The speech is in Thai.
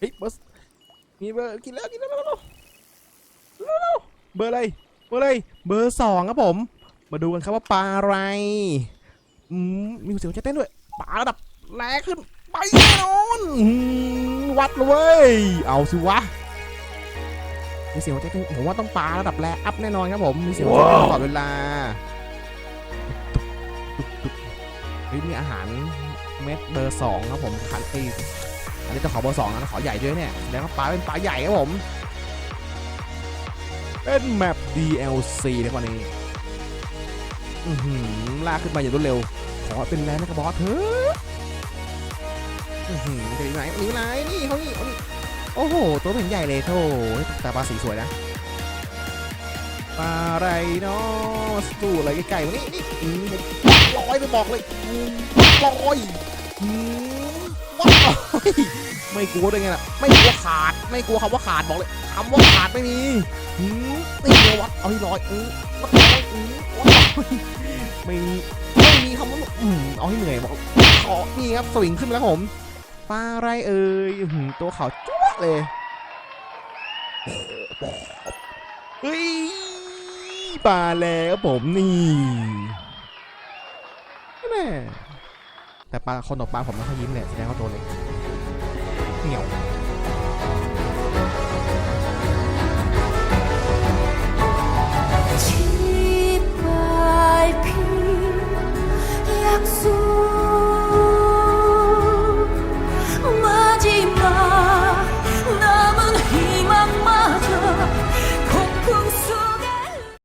เฮ้ยเบอร์สมีเบอร์กินแล้วกินแล้วเร็วเร็วเร็วเร็วเบอร์อะไรเบอร์อะไรเบอร์สองครับผม มาดูกันครับว่าปลาอะไรอืมมีเสียงจะเต้นด้วยปลาระดับแรงขึ้นไปแน่นอนอืมวัดเลยเว้ยเอาสิวะมีเสียงหัวใจเต้นผมว่าต้องปลาระดับแรงอัพแน่นอนครับผมมีเสียงหัวใจเต้นตลอดเวลาตุ๊บตุ๊บตุ๊บเฮ้ยมีอาหารเม็ดเบอร์สองครับผมคันตี อันนี้จะขอเบอร์สองนะขอใหญ่ด้วยเนี่ยแล้วปลาเป็นปลาใหญ่ครับผม เป็นแมป DLC ในวันนี้ืลากขึ้นมาอย่างรวดเร็ว ขอเป็นแลนด์กระบอสเถอะอือหือจะมีไหนมีไหนนี่เขานี่เอานี่โอ้โห ตัวเป็นใหญ่เลยโธ่แต่ปลาสีสวยนะปลาอะไรเนาะสู้อะไรใกล้ๆมานี่นี่อืมลอยไปบอกเลยลอย ยไม่กลัวได้ไงล่ะ ไม่กลัวขาด ไม่กลัวคำว่าขาดบอกเลยคำว่าขาดไม่มีหืมตีเดียววัดเอาให้ร้อยอือวัดร้อยอือวัดร้อยไม่มีไม่มีคำว่าอืมเอาให้เหนื่อยบอกขอนี่ครับสวิงขึ้นแล้วผมปลาไรเอ่ยอื้อหือตัวขาวจ้วเลยเฮ้ยปลาแล้วผมนี่แม่แต่ปลาคนตกปลาผมไม่ค่อยยิ้มเลยแสดงว่าตัวเล็ก เ